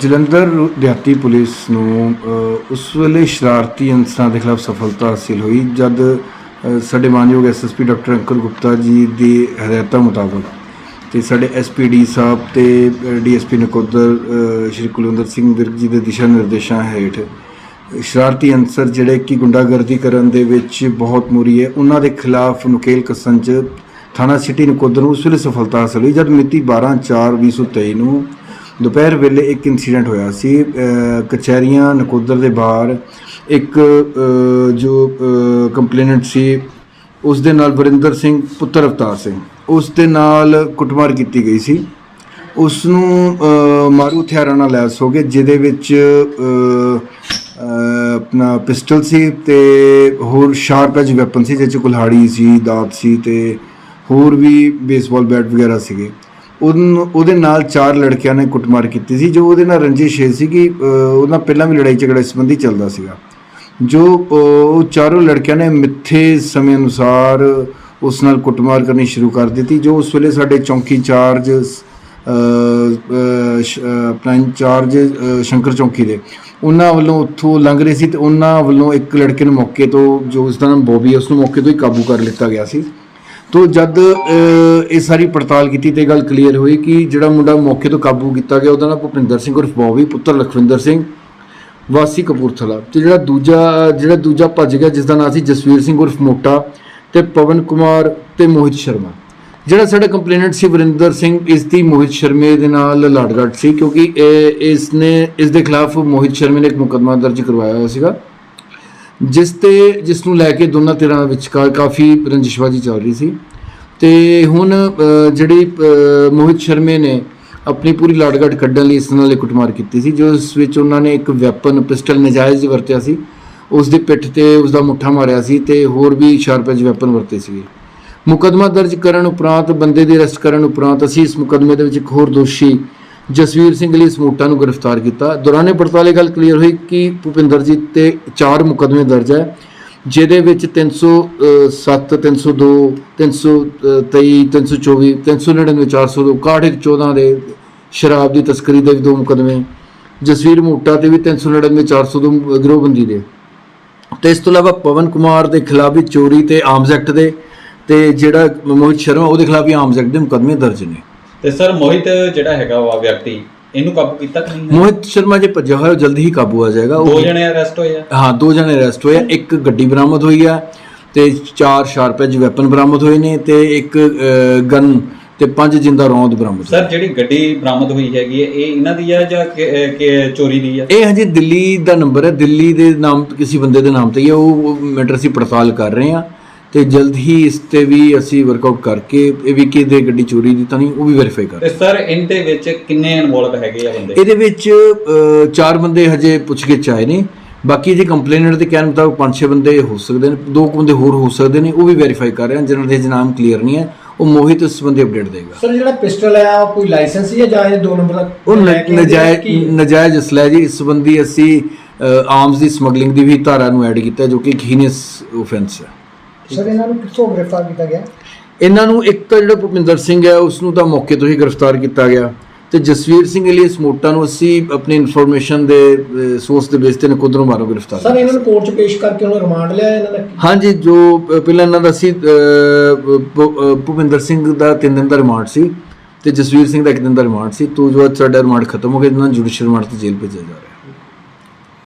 ਜਲੰਧਰ ਦਿਹਾਤੀ ਪੁਲਿਸ ਨੂੰ ਉਸ ਵੇਲੇ ਸ਼ਰਾਰਤੀ ਅਨਸਰਾਂ ਦੇ ਖਿਲਾਫ ਸਫਲਤਾ ਹਾਸਿਲ ਹੋਈ, ਜਦ ਸਾਡੇ ਮਾਨਯੋਗ ਐਸਐਸਪੀ ਡਾਕਟਰ ਅੰਕਰ ਗੁਪਤਾ ਜੀ ਦੀ ਹਦਾਇਤਾਂ ਮੁਤਾਬਕ ਤੇ ਸਾਡੇ ਐਸਪੀਡੀ ਸਾਹਿਬ ਤੇ ਡੀਐਸਪੀ ਨਕੋਦਰ ਸ਼੍ਰੀ ਕੁਲਵਿੰਦਰ ਸਿੰਘ ਵਿਰਕ ਜੀ ਦੇ ਦਿਸ਼ਾ ਨਿਰਦੇਸ਼ਾਂ ਹੇਠ, ਸ਼ਰਾਰਤੀ ਅਨਸਰ ਜਿਹੜੇ ਕਿ ਗੁੰਡਾਗਰਦੀ ਕਰਨ ਦੇ ਵਿੱਚ ਬਹੁਤ ਮੁਰੀ ਹੈ, ਉਹਨਾਂ ਦੇ ਖਿਲਾਫ ਨੁਕੇਲ ਕਸਨ ਚ ਥਾਣਾ ਸਿਟੀ ਨਕੋਦਰ ਨੂੰ ਉਸ ਵੇਲੇ ਸਫਲਤਾ ਹਾਸਲ ਹੋਈ, ਜਦ ਮਿਤੀ 12/4/2023 ਨੂੰ ਦੁਪਹਿਰ ਵੇਲੇ ਇੱਕ ਇਨਸੀਡੈਂਟ ਹੋਇਆ ਸੀ ਕਚਹਿਰੀਆਂ ਨਕੋਦਰ ਦੇ ਬਾਹਰ ਇੱਕ ਜੋ ਕੰਪਲੇਨੈਂਟ ਸੀ, ਉਸ ਦੇ ਨਾਲ ਵਰਿੰਦਰ ਸਿੰਘ, ਪੁੱਤਰ ਅਵਤਾਰ ਸਿੰਘ, ਉਸ ਦੇ ਨਾਲ ਕੁੱਟਮਾਰ ਕੀਤੀ ਗਈ ਸੀ। ਉਸ ਨੂੰ ਮਾਰੂ ਹਥਿਆਰਾਂ ਨਾਲ ਲੈਸ ਹੋ ਗਏ, ਜਿਹਦੇ ਵਿੱਚ ਆਪਣਾ ਪਿਸਟਲ ਸੀ ਤੇ ਹੋਰ ਸ਼ਾਰਪ ਐਜ ਵੈਪਨ ਸੀ, ਜਿਹਦੇ ਚ ਕੁਲਹਾੜੀ ਸੀ, ਦਾਤ ਸੀ ਤੇ ਹੋਰ ਵੀ ਬੇਸਬਾਲ ਬੈਟ ਵਗੈਰਾ ਸੀਗੇ। ਉਹਦੇ ਨਾਲ ਚਾਰ ਲੜਕਿਆਂ ਨੇ ਕੁੱਟਮਾਰ ਕੀਤੀ ਸੀ, ਜੋ ਉਹਦੇ ਨਾਲ ਰੰਜਿਸ਼ ਹੈ ਸੀ ਕਿ ਉਹਨਾਂ ਪਹਿਲਾਂ ਵੀ ਲੜਾਈ ਝਗੜਾ ਸੰਬੰਧੀ ਚੱਲਦਾ ਸੀਗਾ। ਜੋ ਉਹ ਚਾਰੋਂ ਲੜਕਿਆਂ ਨੇ ਮਿੱਥੇ ਸਮੇਂ ਅਨੁਸਾਰ ਉਸ ਨਾਲ ਕੁੱਟਮਾਰ ਕਰਨੀ ਸ਼ੁਰੂ ਕਰ ਦਿੱਤੀ, ਜੋ ਉਸ ਵੇਲੇ ਸਾਡੇ ਚੌਂਕੀ ਚਾਰਜ ਆਪਣਾ ਇੰਚਾਰਜ ਸ਼ੰਕਰ ਚੌਂਕੀ ਦੇ। ਉਹਨਾਂ ਵੱਲੋਂ ਉੱਥੋਂ ਲੰਘ ਰਹੇ ਸੀ ਤੇ ਉਹਨਾਂ ਵੱਲੋਂ ਇੱਕ ਲੜਕੇ ਨੂੰ ਮੌਕੇ ਤੋਂ, ਜੋ ਉਸ ਦਾ ਨਾਮ ਬੋਬੀ ਹੈ ਉਸ ਨੂੰ ਮੌਕੇ ਤੋਂ ਹੀ ਕਾਬੂ ਕਰ ਲਿੱਤਾ ਗਿਆ ਸੀ। ਤੋ ਜਦ ਇਹ ਸਾਰੀ ਪੜਤਾਲ ਕੀਤੀ ਤੇ ਇਹ ਗੱਲ ਕਲੀਅਰ ਹੋਈ ਕਿ ਜਿਹੜਾ ਮੁੰਡਾ ਮੌਕੇ ਤੋਂ ਕਾਬੂ ਕੀਤਾ ਗਿਆ, ਉਹਦਾ ਨਾਮ ਭੁਪਿੰਦਰ ਸਿੰਘ ਉਰਫ ਬੋਬੀ ਪੁੱਤਰ ਲਖਵਿੰਦਰ ਸਿੰਘ, ਵਾਸੀ ਕਪੂਰਥਲਾ। ਤੇ ਜਿਹੜਾ ਦੂਜਾ ਜਿਹੜਾ ਦੂਜਾ ਭੱਜ ਗਿਆ ਜਿਸ ਦਾ ਨਾਮ ਸੀ ਜਸਵੀਰ ਸਿੰਘ ਉਰਫ ਮੋਟਾ ਤੇ ਪਵਨ ਕੁਮਾਰ ਤੇ ਮੋਹਿਤ ਸ਼ਰਮਾ। ਜਿਹੜਾ ਸਾਡਾ ਕੰਪਲੇਨੈਂਟ ਸੀ ਵਰਿੰਦਰ ਸਿੰਘ, ਇਸ ਦੀ ਮੋਹਿਤ ਸ਼ਰਮੇ ਦੇ ਨਾਲ ਲੜਗੜ ਸੀ ਕਿਉਂਕਿ ਇਹ, ਇਸ ਨੇ, ਇਸ ਦੇ ਖਿਲਾਫ ਮੋਹਿਤ ਸ਼ਰਮੇ ਨੇ ਇੱਕ ਮੁਕੱਦਮਾ ਦਰਜ ਕਰਵਾਇਆ ਹੋਇਆ ਸੀਗਾ। ਜਿਸ ਤੇ, ਜਿਸ ਨੂੰ ਲੈ ਕੇ ਦੋਨਾਂ ਧਿਰਾਂ ਵਿਚਕਾਰ ਕਾਫੀ ਰੰਜਿਸ਼ਬਾਜੀ ਚੱਲ ਰਹੀ ਸੀ। ਤੇ ਹੁਣ ਜਿਹੜੀ ਮੋਹਿਤ ਸ਼ਰਮੇ ਨੇ ਆਪਣੀ ਪੂਰੀ ਲਾੜਗੜ ਕੱਢਣ ਲਈ ਇਸ ਨਾਲ ਕੁੱਟਮਾਰ ਕੀਤੀ ਸੀ, ਜੋ ਇਸ ਵਿੱਚ ਉਹਨਾਂ ਨੇ ਇੱਕ ਵੈਪਨ, ਪਿਸਟਲ ਨਜਾਇਜ਼ ਵਰਤਿਆ ਸੀ। ਉਸ ਦੀ ਪਿੱਠ ਤੇ ਉਸ ਦਾ ਮੁੱਠਾ ਮਾਰਿਆ ਸੀ ਤੇ ਹੋਰ ਵੀ ਸ਼ਾਰਪ ਐਜ ਵੈਪਨ ਵਰਤੇ ਸੀਗੇ। ਮੁਕੱਦਮਾ ਦਰਜ ਕਰਨ ਉਪਰੰਤ, ਬੰਦੇ ਦੀ ਅਰੈਸਟ ਕਰਨ ਉਪਰੰਤ ਅਸੀਂ ਇਸ ਮੁਕੱਦਮੇ ਦੇ ਵਿੱਚ ਇੱਕ ਹੋਰ ਦੋਸ਼ੀ ਜਸਵੀਰ ਸਿੰਘ ਲਈ ਸਮੋਟਾ ਨੂੰ ਗ੍ਰਿਫਤਾਰ ਕੀਤਾ। ਦੌਰਾਨੇ ਪੜਤਾਲ ਇਹ ਗੱਲ ਕਲੀਅਰ ਹੋਈ ਕਿ ਭੁਪਿੰਦਰ ਜੀ ਤੇ ਚਾਰ ਮੁਕੱਦਮੇ ਦਰਜ ਹੈ, ਜਿਹਦੇ ਵਿੱਚ 307 302 323 324 399 402 61 14 ਦੇ ਸ਼ਰਾਬ ਦੀ ਤਸਕਰੀ ਦੇ ਦੋ ਮੁਕੱਦਮੇ, ਜਸਵੀਰ ਮੋਟਾ ਤੇ ਵੀ 399 402 ਗਿਰੋਹਬੰਦੀ ਦੇ। ਤੇ ਇਸ ਤੋਂ ਇਲਾਵਾ ਪਵਨ ਕੁਮਾਰ ਦੇ ਖਿਲਾਫ ਵੀ ਚੋਰੀ ਤੇ ਆਰਮਸ ਐਕਟ ਦੇ, ਤੇ ਜਿਹੜਾ ਮੋਹਿਤ ਸ਼ਰਮਾ, ਉਹਦੇ ਖਿਲਾਫ ਵੀ ਆਰਮਸ ਐਕਟ ਦੇ ਮੁਕੱਦਮੇ ਦਰਜ ਨੇ। ਤੇ ਸਰ ਮੋਹਿਤ ਜਿਹੜਾ ਹੈਗਾ ਵਾ ਵਿਅਕਤੀ ਇਹਨੂੰ ਕਾਬੂ ਕੀਤਾ ਕਿ ਨਹੀਂ? ਮੋਹਿਤ ਸ਼ਰਮਾ ਜੇ ਭੱਜਿਆ ਹੋਇਆ ਉਹ ਜਲਦੀ ਹੀ ਕਾਬੂ ਆ ਜਾਏਗਾ। ਉਹ ਦੋ ਜਣੇ ਅਰੈਸਟ ਹੋਏ ਆ। ਹਾਂ ਦੋ ਜਣੇ ਅਰੈਸਟ ਹੋਏ ਆ। ਇੱਕ ਗੱਡੀ ਬਰਾਮਦ ਹੋਈ ਆ ਤੇ ਚਾਰ ਸ਼ਾਰਪ ਐਜ ਵੈਪਨ ਬਰਾਮਦ ਹੋਏ ਨੇ ਤੇ ਇੱਕ ਗਨ ਤੇ ਪੰਜ ਜਿੰਦਾ ਰੌਂਦ ਬਰਾਮਦ ਸਰ ਜਿਹੜੀ ਗੱਡੀ ਬਰਾਮਦ ਹੋਈ ਹੈਗੀ ਹੈ ਇਹ ਇਹਨਾਂ ਦੀ ਆ ਜਾਂ ਕਿ- ਚੋਰੀ ਦੀ ਆ? ਇਹ ਹਜੇ ਦਿੱਲੀ ਦਾ ਨੰਬਰ ਹੈ। ਦਿੱਲੀ ਦੇ ਨਾਮ ਕਿਸੇ ਬੰਦੇ ਦੇ ਨਾਮ ਤੇ ਹੀ ਹੈ ਉਹ ਮੈਟਰ ਅਸੀਂ ਪੜਤਾਲ ਕਰ ਰਹੇ ਹਾਂ। ਤੇ ਜਲਦ ਹੀ ਇਸ ਤੇ ਵੀ ਅਸੀਂ ਵਰਕਆਊਟ ਕਰਕੇ ਇਹ ਵੀ ਕਿਹਦੇ ਗੱਡੀ ਚੋਰੀ ਦੀ ਤਾਂ ਨਹੀਂ ਉਹ ਵੀ ਵੈਰੀਫਾਈ ਕਰ ਤੇ ਸਰ ਇਹਦੇ ਵਿੱਚ ਕਿੰਨੇ ਇਨਵੋਲਵ ਹੈਗੇ ਆ ਬੰਦੇ? ਇਹਦੇ ਵਿੱਚ ਅ, ਚਾਰ ਬੰਦੇ ਹਜੇ ਪੁੱਛਗਿੱਛ ਆਏ ਨੇ। ਬਾਕੀ ਜੇ ਕੰਪਲੇਨਰ ਦੇ ਕਹਿਣ ਮੁਤਾਬਕ ਪੰਜ ਛੇ ਬੰਦੇ ਹੋ ਸਕਦੇ ਨੇ ਦੋ ਕੁ ਬੰਦੇ ਹੋਰ ਹੋ ਸਕਦੇ ਨੇ ਉਹ ਵੀ ਵੈਰੀਫਾਈ ਕਰ ਰਹੇ ਹਾਂ ਜਿਨ੍ਹਾਂ ਦੇ ਹਜੇ ਨਾਮ ਕਲੀਅਰ ਨਹੀਂ ਹੈ। ਉਹ ਮੋਹਿਤ ਇਸ ਸੰਬੰਧੀ ਅਪਡੇਟ ਦੇਗਾ। ਸਰ ਜਿਹੜਾ ਪਿਸਟਲ ਹੈ ਉਹ ਕੋਈ ਲਾਇਸੈਂਸ ਹੈ ਜਾਂ ਇਹ ਦੋ ਨੰਬਰ ਦਾ ਉਹ ਨ- ਲੈ ਕੇ ਆਉਂਦੇ ਆ ਨਜਾਇਜ਼ ਕਿ- ਨਜਾਇਜ਼ ਅਸਲਾ ਹੈ ਜੀ ਇਸ ਸੰਬੰਧੀ ਅਸੀਂ ਆਰਮਸ ਦੀ ਸਮਗਲਿੰਗ ਦੀ ਵੀ ਧਾਰਾ ਨੂੰ ਐਡ ਕੀਤਾ ਜੋ ਕਿ ਇੱਕ ਹੀਨਸ ਆਫੈਂਸ ਹੈ। ਸਰ ਇਹਨਾਂ ਨੂੰ ਕਿੱਥੋਂ ਗ੍ਰਿਫਤਾਰ ਕੀਤਾ ਗਿਆ? ਇਹਨਾਂ ਨੂੰ ਇੱਕ ਤਾਂ ਜਿਹੜਾ ਭੁਪਿੰਦਰ ਸਿੰਘ ਹੈ ਉਸ ਨੂੰ ਤਾਂ ਮੌਕੇ ਤੋਂ ਹੀ ਗ੍ਰਿਫਤਾਰ ਕੀਤਾ ਗਿਆ। ਤੇ ਜਸਵੀਰ ਸਿੰਘ ਲਈ ਮੋਟਾ ਨੂੰ ਅਸੀਂ ਆਪਣੀ ਇਨਫੋਰਮੇਸ਼ਨ ਦੇ ਸੋਰਸ ਦੇ ਬੇਸ ਤੇ ਨਕੋਦਰੋਂ ਮਾਰੋ ਗ੍ਰਿਫਤਾਰ। ਸਰ ਇਹਨਾਂ ਨੂੰ ਕੋਰਟ 'ਚ ਪੇਸ਼ ਕਰਕੇ ਉਹਨੂੰ ਰਿਮਾਂਡ ਲਿਆ ਇਹਨਾਂ ਦਾ ਹਾਂਜੀ ਜੋ ਪਹਿਲਾਂ ਇਹਨਾਂ ਦਾ ਸੀ ਭੁਪਿੰਦਰ ਸਿੰਘ ਦਾ 3 ਦਿਨ ਦਾ ਰਿਮਾਂਡ ਸੀ ਤੇ ਜਸਵੀਰ ਸਿੰਘ ਦਾ 1 ਦਿਨ ਦਾ ਰਿਮਾਂਡ ਸੀ। ਤੋਂ ਜੋ ਸਾਡਾ ਰਿਮਾਂਡ ਖਤਮ ਹੋ ਗਿਆ ਇਹਨਾਂ ਨੂੰ ਜੁਡੀਸ਼ੀਅਲ ਰਿਮਾਂਡ ਤੇ ਜੇਲ੍ਹ ਭੇਜਿਆ ਜਾ ਰਿਹਾ।